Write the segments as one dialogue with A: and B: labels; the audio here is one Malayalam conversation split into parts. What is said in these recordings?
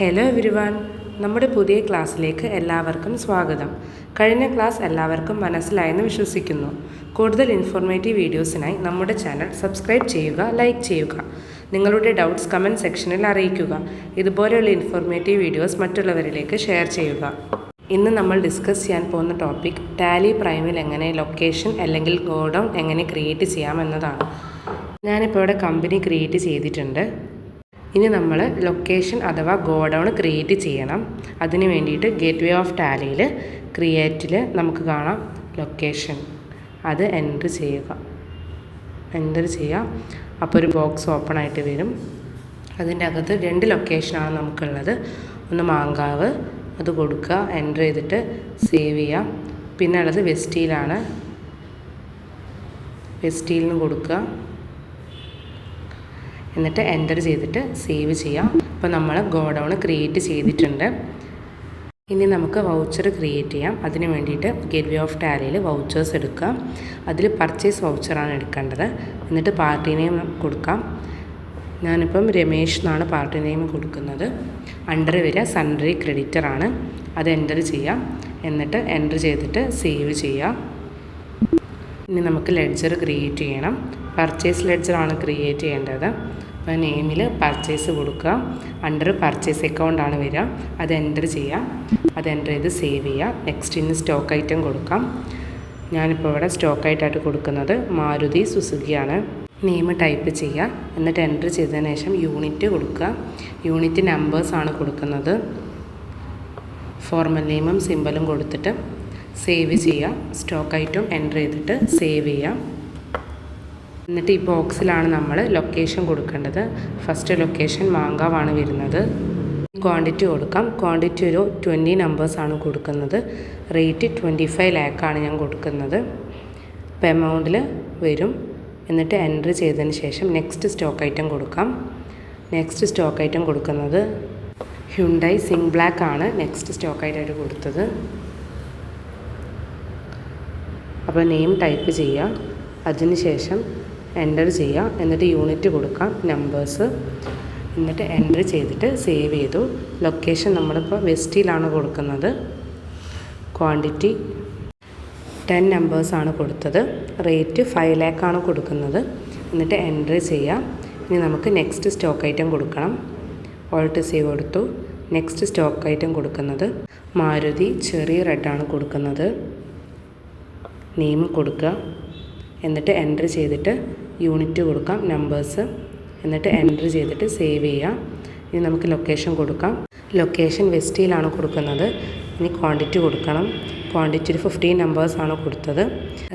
A: ഹലോ എവരിവൺ നമ്മുടെ പുതിയ ക്ലാസ്സിലേക്ക് എല്ലാവർക്കും സ്വാഗതം. കഴിഞ്ഞ ക്ലാസ് എല്ലാവർക്കും മനസ്സിലായെന്ന് വിശ്വസിക്കുന്നു. കൂടുതൽ ഇൻഫോർമേറ്റീവ് വീഡിയോസിനായി നമ്മുടെ ചാനൽ സബ്സ്ക്രൈബ് ചെയ്യുക ലൈക്ക് ചെയ്യുക. നിങ്ങളുടെ ഡൗട്ട്സ് കമന്റ് സെക്ഷനിൽ അറിയിക്കുക. ഇതുപോലെയുള്ള ഇൻഫോർമേറ്റീവ് വീഡിയോസ് മറ്റുള്ളവരിലേക്ക് ഷെയർ ചെയ്യുക. ഇന്ന് നമ്മൾ ഡിസ്കസ് ചെയ്യാൻ പോകുന്ന ടോപ്പിക് ടാലി പ്രൈമിൽ എങ്ങനെ ലൊക്കേഷൻ അല്ലെങ്കിൽ ഗോഡൗൺ എങ്ങനെ ക്രിയേറ്റ് ചെയ്യാം ചെയ്യാമെന്നതാണ് ഞാനിപ്പോൾ ഇവിടെ കമ്പനി ക്രിയേറ്റ് ചെയ്തിട്ടുണ്ട്. ഇനി നമ്മൾ ലൊക്കേഷൻ അഥവാ ഗോഡൗൺ ക്രിയേറ്റ് ചെയ്യണം. അതിന് വേണ്ടിയിട്ട് ഗേറ്റ് വേ ഓഫ് ടാലിയിൽ ക്രിയേറ്റിൽ നമുക്ക് കാണാം ലൊക്കേഷൻ അത് എന്റർ ചെയ്യുക. എന്റർ ചെയ്യുക. അപ്പോൾ ഒരു ബോക്സ് ഓപ്പൺ ആയിട്ട് വരും. അതിന്റെ അകത്ത് രണ്ട് ലൊക്കേഷനാണ് നമുക്കുള്ളത്. ഒന്ന് മാങ്കാവ് അത് കൊടുക്കുക എന്റർ ചെയ്തിട്ട് സേവ് ചെയ്യാം. പിന്നെ ഉള്ളത് വെസ്റ്റീലാണ് വെസ്റ്റീലിന് കൊടുക്കുക. എന്നിട്ട് എന്റർ ചെയ്തിട്ട് സേവ് ചെയ്യാം. അപ്പോൾ നമ്മൾ ഗോഡൗൺ ക്രിയേറ്റ് ചെയ്തിട്ടുണ്ട്. ഇനി നമുക്ക് വൗച്ചർ ക്രിയേറ്റ് ചെയ്യാം. അതിന് വേണ്ടിയിട്ട് ഗേറ്റ് വേ ഓഫ് ടാലിയിൽ വൗച്ചേഴ്സ് എടുക്കാം അതിൽ പർച്ചേസ് വൗച്ചറാണ് എടുക്കേണ്ടത്. എന്നിട്ട് പാർട്ടി നെയിം കൊടുക്കാം. ഞാനിപ്പം രമേഷ് എന്നാണ് പാർട്ടി നെയിം കൊടുക്കുന്നത്. അണ്ടർ വരിക സൺഡറി ക്രെഡിറ്റർ ആണ്. അത് എന്റർ ചെയ്യാം. എന്നിട്ട് എന്റർ ചെയ്തിട്ട് സേവ് ചെയ്യാം. ഇനി നമുക്ക് ലെഡ്ജർ ക്രിയേറ്റ് ചെയ്യണം. പർച്ചേസ് ലെഡ്ജറാണ് ക്രിയേറ്റ് ചെയ്യേണ്ടത്. അപ്പോൾ നെയിമിൽ പർച്ചേസ് കൊടുക്കുക. അണ്ടർ പർച്ചേസ് അക്കൗണ്ട് ആണ് വരിക. അത് എന്റർ ചെയ്യാം അത് എന്റർ ചെയ്ത് സേവ് ചെയ്യാം നെക്സ്റ്റ് ഇന്ന് സ്റ്റോക്ക് ഐറ്റം കൊടുക്കാം. ഞാനിപ്പോൾ ഇവിടെ സ്റ്റോക്ക് ആയിട്ടായിട്ട് കൊടുക്കുന്നത്. മാരുതി സുസുക്കിയാണ് നെയിം ടൈപ്പ് ചെയ്യുക. എന്നിട്ട് എന്റർ ചെയ്തതിന് ശേഷം യൂണിറ്റ് കൊടുക്കുക. യൂണിറ്റ് നമ്പേഴ്സാണ് കൊടുക്കുന്നത്. ഫോർമൽ നെയിമും സിമ്പലും കൊടുത്തിട്ട് സേവ് ചെയ്യാം. സ്റ്റോക്ക് ഐറ്റം എന്റർ ചെയ്തിട്ട് സേവ് ചെയ്യാം. എന്നിട്ട് ഈ ബോക്സിലാണ് നമ്മൾ ലൊക്കേഷൻ കൊടുക്കേണ്ടത്. ഫസ്റ്റ് ലൊക്കേഷൻ മാങ്കാവാണ് വരുന്നത്. ക്വാണ്ടിറ്റി കൊടുക്കാം. ക്വാണ്ടിറ്റി ഒരു ട്വന്റി നമ്പേഴ്സാണ് കൊടുക്കുന്നത്. റേറ്റ് ട്വന്റി ഫൈവ് ലാക്കാണ് ഞാൻ കൊടുക്കുന്നത്. അപ്പോൾ എമൗണ്ടിൽ വരും. എന്നിട്ട് എന്റർ ചെയ്തതിന് ശേഷം നെക്സ്റ്റ് സ്റ്റോക്ക് ഐറ്റം കൊടുക്കാം. നെക്സ്റ്റ് സ്റ്റോക്ക് ഐറ്റം കൊടുക്കുന്നത് ഹ്യുണ്ടായി സിംഗ് ബ്ലാക്ക് ആണ് നെക്സ്റ്റ് സ്റ്റോക്ക് ആയിട്ട് കൊടുത്തത്. അപ്പോൾ നെയിം ടൈപ്പ് ചെയ്യുക. അതിന് ശേഷം എന്റർ ചെയ്യുക. എന്നിട്ട് യൂണിറ്റ് കൊടുക്കാം. നമ്പേഴ്സ് എന്നിട്ട് എന്റർ ചെയ്തിട്ട് സേവ് ചെയ്തു. ലൊക്കേഷൻ നമ്മളിപ്പോൾ വെസ്റ്റിലാണ് കൊടുക്കുന്നത്. ക്വാണ്ടിറ്റി ടെൻ നമ്പേഴ്സാണ് കൊടുത്തത്. റേറ്റ് ഫൈവ് ലാക്കാണ് കൊടുക്കുന്നത്. എന്നിട്ട് എന്റർ ചെയ്യാം ഇനി നമുക്ക് നെക്സ്റ്റ് സ്റ്റോക്ക് ഐറ്റം കൊടുക്കണം. ഓൾട്ട് സേവ് കൊടുത്തു. നെക്സ്റ്റ് സ്റ്റോക്ക് ഐറ്റം കൊടുക്കുന്നത്. മാരുതി ചെറിയ റെഡാണ് കൊടുക്കുന്നത്. നെയിം കൊടുക്കുക എന്നിട്ട് എന്റർ ചെയ്തിട്ട് യൂണിറ്റ് കൊടുക്കാം നമ്പേഴ്സ് എന്നിട്ട് എന്റർ ചെയ്തിട്ട് സേവ് ചെയ്യാം ഇനി നമുക്ക് ലൊക്കേഷൻ കൊടുക്കാം. ലൊക്കേഷൻ വെസ്റ്റിയിലാണ് കൊടുക്കുന്നത്. ഇനി ക്വാണ്ടിറ്റി കൊടുക്കണം. ക്വാണ്ടിറ്റി ഒരു ഫിഫ്റ്റീൻ നമ്പേഴ്സാണ് കൊടുത്തത്.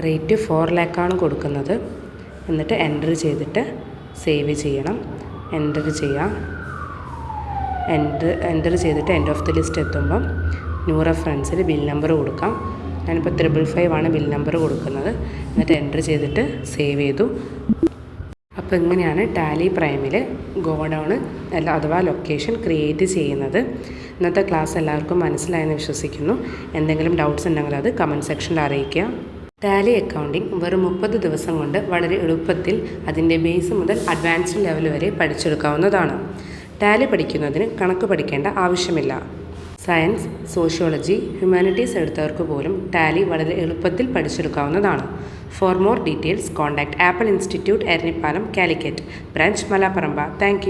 A: റേറ്റ് ഫോർ ലാക്കാണ് കൊടുക്കുന്നത്. എന്നിട്ട് എന്റർ ചെയ്തിട്ട് സേവ് ചെയ്യണം. എന്റർ ചെയ്യാം എന്റർ എന്റർ ചെയ്തിട്ട് എൻഡ് ഓഫ് ദി ലിസ്റ്റ് എത്തുമ്പം ന്യൂ റെഫറൻസിൽ ബിൽ നമ്പർ കൊടുക്കാം. ഞാനിപ്പോൾ ത്രിബിൾ ഫൈവ് ആണ് ബിൽ നമ്പർ കൊടുക്കുന്നത്. എന്നിട്ട് എന്റർ ചെയ്തിട്ട് സേവ് ചെയ്തു. അപ്പോൾ ഇങ്ങനെയാണ് ടാലി പ്രൈമിൽ ഗോഡൗൺ അല്ല അഥവാ ലൊക്കേഷൻ ക്രിയേറ്റ് ചെയ്യുന്നത്. ഇന്നത്തെ ക്ലാസ് എല്ലാവർക്കും മനസ്സിലായെന്ന് വിശ്വസിക്കുന്നു. എന്തെങ്കിലും ഡൗട്ട്സ് ഉണ്ടെങ്കിൽ അത് കമന്റ് സെക്ഷനിൽ അറിയിക്കുക. ടാലി അക്കൗണ്ടിംഗ് വെറും മുപ്പത് ദിവസം കൊണ്ട് വളരെ എളുപ്പത്തിൽ അതിന്റെ ബേസ് മുതൽ അഡ്വാൻസ്ഡ് ലെവൽ വരെ പഠിച്ചെടുക്കാവുന്നതാണ്. ടാലി പഠിക്കുന്നതിന് കണക്ക് പഠിക്കേണ്ട ആവശ്യമില്ല. സയൻസ് സോഷ്യോളജി ഹ്യൂമാനിറ്റീസ് എടുത്തവർക്ക് പോലും ടാലി വളരെ എളുപ്പത്തിൽ പഠിച്ചെടുക്കാവുന്നതാണ്. For more details contact Apple Institute Eranhipalam Calicut. Branch Malaparamba. Thank